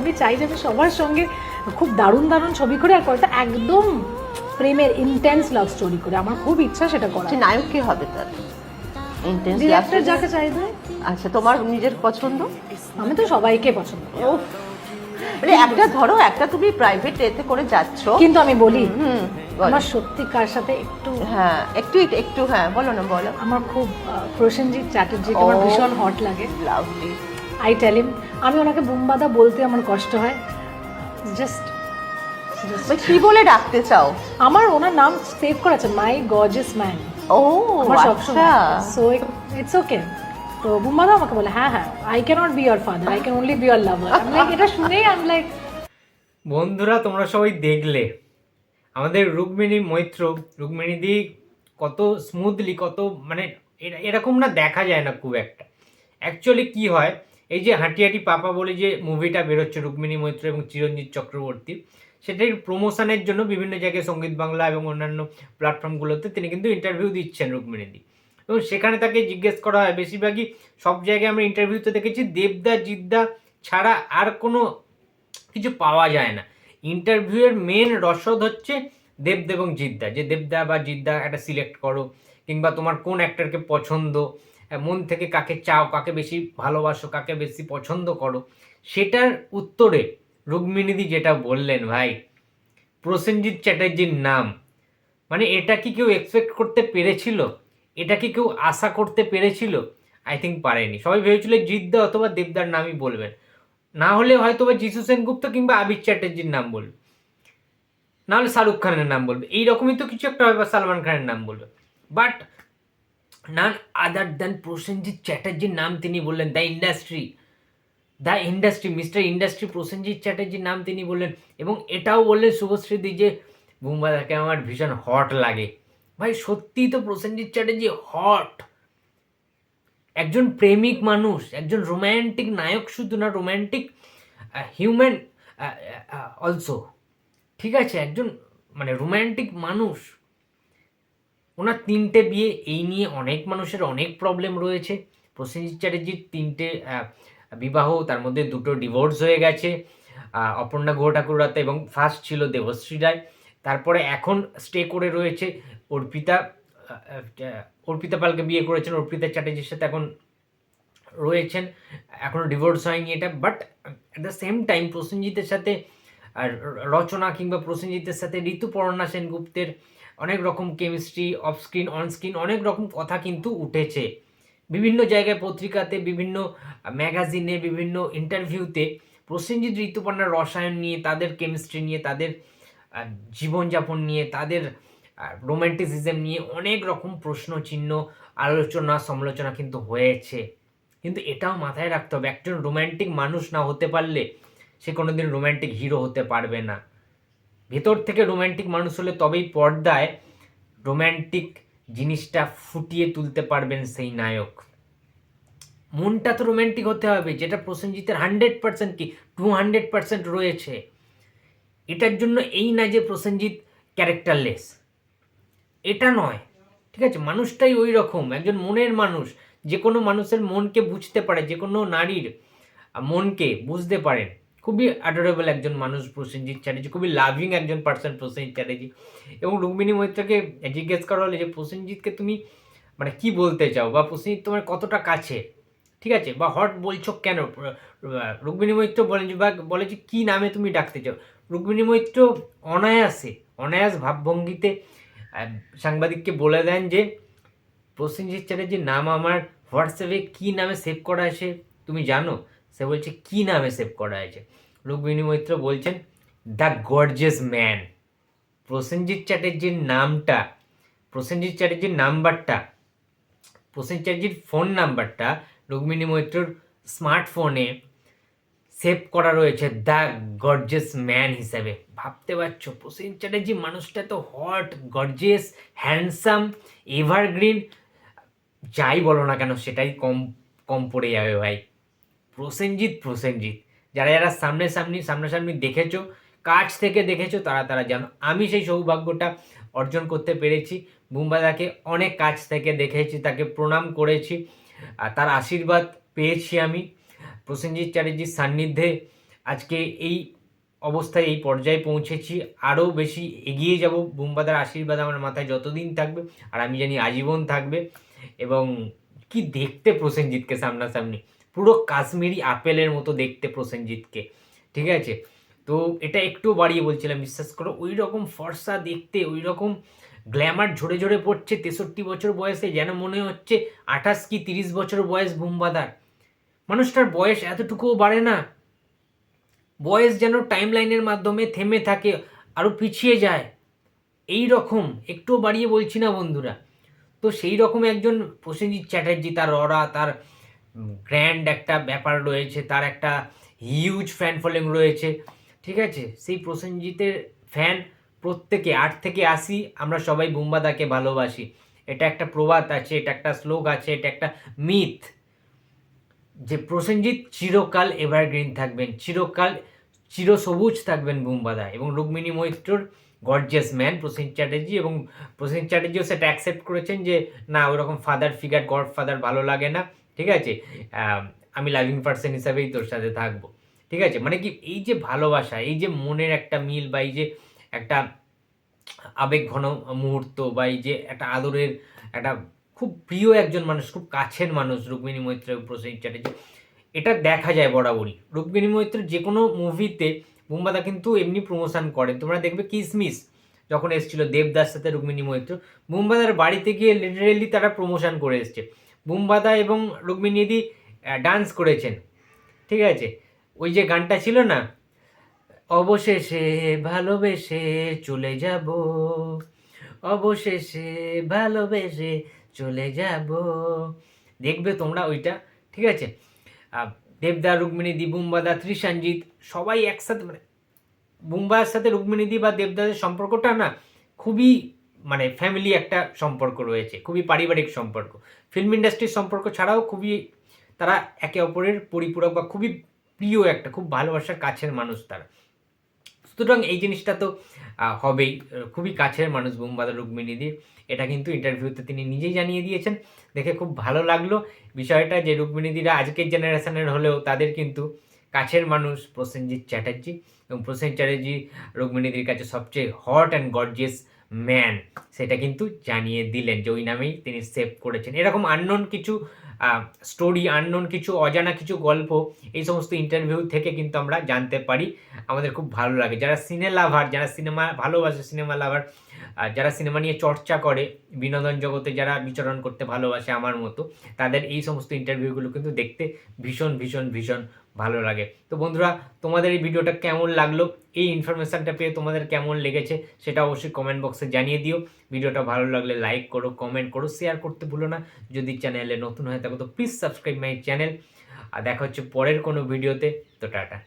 আমি চাই যে আমি সবার সঙ্গে খুব দারুণ দারুণ ছবি করে আর কয়েকটা একদম প্রেমের ইন্টেন্স লাভ স্টোরি করে। আমার খুব ইচ্ছা সেটা করা নায়ক কে হবে তার? ইন্টেন্স ডিরেক্টর যাকে চাইবে আচ্ছা তোমার নিজের পছন্দ? আমি তো সবাইকে পছন্দ করি। মানে একটা ধরো একটা তুমি প্রাইভেট এতে করে যাচ্ছ। কিন্তু আমি বলি আমার সত্যি কার সাথে একটু হ্যাঁ একটু একটু হ্যাঁ বলো না বলো। আমার খুব প্রসেনজিৎ চ্যাটার্জিকে আমার ভীষণ হট লাগে। লাভলি আই টেল হিম আমি ওনাকে বুম্বাদা বলতে আমার কষ্ট হয়। জাস্ট কি বলে ডাকতে চাও? আমার ওনার নাম সেভ করা আছে মাই গর্জিয়াস ম্যান ও আচ্ছা। সো ইটস ওকে তো বুম্বাদা আমাকে বলে হ্যাঁ হ্যাঁ I can't be your father I can only be your lover আমি লাইক এটা শুনেই আমি লাইক বন্ধুরা তোমরা সবাই দেখলে। আমাদের রুক্মিণী মৈত্র রুক্মিণী দি কত স্মুথলি কত মানে এরা- এরকম না দেখা যায় না খুব একটা। অ্যাকচুয়ালি কি হয় এই যে হাঁটি হাঁটি পাপা বলে যে মুভিটা বেরোচ্ছে, রুক্মিণী মৈত্র এবং চিরঞ্জিত চক্রবর্তী, সেটার প্রমোশনের জন্য বিভিন্ন জায়গায় সংগীত বাংলা এবং অন্যান্য প্ল্যাটফর্মগুলোতে তিনি কিন্তু ইন্টারভিউ দিচ্ছেন রুক্মিণীদি। এবং সেখানে তাকে জিজ্ঞেস করা হয়, বেশিরভাগই সব জায়গায় আমরা ইন্টারভিউতে দেখেছি দেবদা, জিদ্দা ছাড়া আর কোনো কিছু পাওয়া যায় না। ইন্টারভিউয়ের মেন রসদ হচ্ছে দেবদা এবং জিদ্দা। যে দেবদা বা জিদ্দা একটা সিলেক্ট করো, কিংবা তোমার কোন অ্যাক্টরকে পছন্দ মন থেকে কাকে চাও, কাকে বেশি ভালোবাসো, কাকে বেশি পছন্দ করো, সেটার উত্তরে রুক্মিণীদি যেটা বললেন, ভাই, প্রসেনজিৎ চ্যাটার্জির নাম মানে এটা কি কেউ এক্সপেক্ট করতে পেরেছিল? এটা কি কেউ আশা করতে পেরেছিল? আই থিঙ্ক পারেনি। সবাই ভেবেছিল জিদ্দা অথবা দেবদার নামই বলবেন। না হলে হয়তো বা যিশু সেনগুপ্ত কিংবা আবির চ্যাটার্জির নাম বলবে। না হলে শাহরুখ খানের নাম বলবে। এইরকমই তো কিছু একটা হবে বা সালমান খানের নাম বলবে। But none other than Prosenjit চ্যাটার্জির নাম তিনি বললেন। The industry the industry mister industry Prosenjit চ্যাটার্জির নাম তিনি বললেন। এবং এটাও বললেন শুভশ্রীদি যে বুম্বাদাকে আমার ভীষণ হট লাগে। ভাই, সত্যিই তো প্রসেনজিৎ চ্যাটার্জি হট একজন প্রেমিক মানুষ, একজন রোম্যান্টিক নায়ক শুধু না রোম্যান্টিক হিউম্যান অলসো ঠিক আছে, একজন মানে রোম্যান্টিক মানুষ। ওনার তিনটে বিয়ে, এই নিয়ে অনেক মানুষের অনেক প্রবলেম রয়েছে। প্রসেনজিৎ চ্যাটার্জির তিনটে বিবাহ, তার মধ্যে দুটো ডিভোর্স হয়ে গেছে অপর্ণা গুহ ঠাকুরাতে এবং ফার্স্ট ছিল দেবশ্রী রায়। তারপরে এখন স্টে করে রয়েছে অর্পিতা অর্পিতা পালকে বিয়ে করেছেন। অর্পিতা চ্যাটার্জির সাথে এখন রয়েছেন। এখনও ডিভোর্স হয়নি এটা but at the same time প্রসেনজিতের সাথে রচনা কিংবা প্রসেনজিতের সাথে ঋতুপর্ণা সেনগুপ্তের অনেক রকম chemistry off screen on screen অনেক রকম কথা কিন্তু উঠেছে। বিভিন্ন জায়গায় পত্রিকাতে, বিভিন্ন ম্যাগাজিনে বিভিন্ন ইন্টারভিউতে প্রসেনজিৎ ঋতুপর্ণার রসায়ন নিয়ে, তাদের কেমিস্ট্রি নিয়ে, তাদের জীবনযাপন নিয়ে, তাদের রোম্যান্টিসিজম নিয়ে অনেক রকম প্রশ্ন, চিহ্ন, আলোচনা, সমালোচনা কিন্তু হয়েছে। কিন্তু এটাও মাথায় রাখতে হবে, একজন রোম্যান্টিক মানুষ না হতে পারলে সে কোনোদিন রোম্যান্টিক হিরো হতে পারবে না। ভেতর থেকে রোম্যান্টিক মানুষ হলে তবেই পর্দায় রোম্যান্টিক জিনিসটা ফুটিয়ে তুলতে পারবেন সেই নায়ক। মনটা তো রোম্যান্টিক হতে হবে, যেটা প্রসেনজিতের হান্ড্রেড পার্সেন্ট কি? টু হান্ড্রেড পার্সেন্ট রয়েছে। এটার জন্য এই না যে প্রসেনজিৎ ক্যারেক্টারলেস এটা নয়, ঠিক আছে? মানুষটাই ওই রকম একজন মনের মানুষ। যে কোনো মানুষের মনকে বুঝতে পারে, যে কোনো নারীর মনকে বুঝতে পারেন। খুবই অ্যাডোরেবল একজন মানুষ, প্রসেনজিৎ চ্যাটার্জি, খুবই লাভিং একজন পার্সন প্রসেনজিৎ চ্যাটার্জি। এবং রুক্মিণী মৈত্রকে জিজ্ঞেস করা হলে যে, প্রসেনজিৎকে তুমি মানে কি বলতে চাও? বা প্রসেনজিৎ তোমার কতটা কাছে? ঠিক আছে? বা হট বলছো কেন? রুক্মিণী মৈত্র বলেন যে, বা বলে যে, কী নামে তুমি ডাকতে চাও? রুক্মিণী মৈত্র অনায়াসে, অনায়াস ভাবভঙ্গিতে সাংবাদিককে বলে দেন যে, প্রসেনজিৎ চ্যাটার্জির নাম আমার হোয়াটসঅ্যাপে কী নামে সেভ করা আছে? তুমি জানো? সে বলছে, কী নামে সেভ করা হয়েছে? রুক্মিণী মৈত্র বলছেন দ্য গর্জেস ম্যান প্রসেনজিৎ চ্যাটার্জির নামটা, প্রসেনজিৎ চ্যাটার্জির নাম্বারটা, প্রসেনজিৎ চ্যাটার্জির ফোন নাম্বারটা রুক্মিণী মৈত্রর স্মার্টফোনে সেভ করা রয়েছে দ্য গর্জেস ম্যান হিসাবে। ভাবতে পারছ প্রসেন চ্যাটার্জি মানুষটা তো হট গর্জেস হ্যান্ডসাম এভারগ্রিন যাই বলো না কেন, সেটাই কম কম পড়ে যাবে ভাই। প্রসেনজিৎ প্রসেনজিৎ। যারা যারা সামনে সামনি সামনাসামনি দেখেছ, কাছ থেকে দেখেছ, তারা তারা জানো। আমি সেই সৌভাগ্যটা অর্জন করতে পেরেছি। বুম্বাদাকে অনেক কাছ থেকে দেখেছি, তাকে প্রণাম করেছি আর তার আশীর্বাদ পেয়েছি আমি। প্রসেনজিৎ চ্যাটার্জির সান্নিধ্যে আজকে এই অবস্থায়, এই পর্যায়ে পৌঁছেছি। আরও বেশি এগিয়ে যাব। বুম্বাদার আশীর্বাদ আমার মাথায় যতদিন থাকবে, আর আমি জানি আজীবন থাকবে। এবং কি দেখতে প্রসেনজিৎকে সামনাসামনি। পুরো কাশ্মীরি আপেলের মতো দেখতে প্রসেনজিৎকে, ঠিক আছে? তো এটা একটু বাড়িয়ে বলছিলাম, বিশ্বাস করো ওই রকম ফর্সা দেখতে ওই রকম গ্ল্যামার ঝরে ঝরে পড়ছে তেষট্টি বছর বয়সে, যেন মনে হচ্ছে আঠাশ কি তিরিশ বছর বয়স বুম্বাদার। মানুষটার বয়স এতটুকুও বাড়ে না। বয়স যেন টাইম লাইনের মাধ্যমে থেমে থাকে আরও পিছিয়ে যায়। এই রকম একটু বাড়িয়ে বলছি না বন্ধুরা। তো সেই রকম একজন প্রসেনজিৎ চ্যাটার্জি, তার অরা, তার গ্র্যান্ড একটা ব্যাপার রয়েছে, তার একটা হিউজ ফ্যান ফলোয়িং রয়েছে, ঠিক আছে? সেই প্রসেনজিতের ফ্যান প্রত্যেকে, আট থেকে আশি, আমরা সবাই বুম্বাদাকে ভালোবাসি। এটা একটা প্রবাদ আছে, এটা একটা শ্লোক আছে, এটা একটা মিথ যে প্রসেনজিৎ চিরকাল এভারগ্রিন থাকবেন, চিরকাল চিরসবুজ থাকবেন বুম্বাদা এবং রুক্মিণী মৈত্রর গর্জিয়াস ম্যান প্রসেনজিৎ চ্যাটার্জি এবং প্রসেনজিৎ চ্যাটার্জিও সেটা অ্যাকসেপ্ট করেছেন যে, না, ওরকম ফাদার ফিগার গড ফাদার ভালো লাগে না। ঠিক আছে? আমি লাভিং পার্সন হিসাবেই তোর সাথে থাকব। ঠিক আছে? মানে কি, এই যে ভালোবাসা, এই যে মনের একটা মিল বা এই যে একটা আবেগ ঘন মুহূর্ত বা এই যে একটা আদরের একটা খুব প্রিয় একজন মানুষ, খুব কাছের মানুষ রুক্মিণী মৈত্র এবং প্রসেনজিৎ চ্যাটার্জি, এটা দেখা যায় বরাবরই। রুক্মিণী মৈত্র যে কোনো মুভিতে বুম্বাদা কিন্তু এমনি প্রমোশন করেন। তোমরা দেখবে কিসমিস যখন এসেছিল দেবদাস সাথে রুক্মিণী মৈত্র, বুম্বাদার বাড়িতে গিয়ে লিটারেলি তারা প্রমোশন করে এসছে। বুম্বাদা এবং রুক্মিণীদি ডান্স করেছেন। ঠিক আছে? ওই যে গানটা ছিল না? অবশেষে ভালোবেসে চলে যাব। অবশেষে ভালোবেসে চলে যাব। দেখবে তোমরা ওইটা, ঠিক আছে? দেবদা রুক্মিণী দি বুম্বাদা সবাই একসাথে মানে বুম্বার সাথে রুক্মিণী দি বা দেবদাদের সম্পর্কটা না খুবই মানে ফ্যামিলি একটা সম্পর্ক রয়েছে, খুবই পারিবারিক সম্পর্ক। ফিল্ম ইন্ডাস্ট্রির সম্পর্ক ছাড়াও খুবই তারা একে অপরের পরিপূরক বা খুবই প্রিয় একটা, খুব ভালোবাসার কাছের মানুষ তারা। সুতরাং এই জিনিসটা তো হবেই। খুবই কাছের মানুষ বুম্বাদা রুক্মিণীদি। এটা কিন্তু ইন্টারভিউতে তিনি নিজেই জানিয়ে দিয়েছেন। দেখে খুব ভালো লাগল। বিষয়টা যে রুক্মিণীদিরা আজকের জেনারেশনের হলেও তাদের কিন্তু কাছের মানুষ প্রসেনজিৎ চ্যাটার্জি এবং প্রসেন চ্যাটার্জি রুক্মিণীদির কাছে সবচেয়ে হট অ্যান্ড গর্জিয়াস ম্যান। সেটা কিন্তু জানিয়ে দিলেন যে ওই নামেই তিনি সেভ করেছেন। এরকম আননোন কিছু স্টোরি আননোন কিছু, অজানা কিছু গল্প, এই সমস্ত ইন্টারভিউ থেকে কিন্তু আমরা জানতে পারি। আমাদের খুব ভালো লাগে। যারা সিনে লাভার যারা সিনেমা ভালোবাসে সিনেমা লাভার যারা সিনেমা নিয়ে চর্চা করে, বিনোদন জগতে যারা বিচরণ করতে ভালোবাসে আমার মতো, তাদের এই সমস্ত ইন্টারভিউগুলো কিন্তু দেখতে ভীষণ ভীষণ ভীষণ ভালো লাগে। তো বন্ধুরা, তোমাদের এই ভিডিওটা কেমন লাগল? এই ইনফরমেশানটা পেয়ে তোমাদের কেমন লেগেছে সেটা অবশ্যই কমেন্ট বক্সে জানিয়ে দিও। ভিডিওটা ভালো লাগলে লাইক করো কমেন্ট করো শেয়ার করতে ভুলো না। যদি চ্যানেলে নতুন হয়ে থাকো, তো প্লিজ সাবস্ক্রাইব মাই চ্যানেল আর দেখা হচ্ছে পরের কোনো ভিডিওতে। তো টাটা।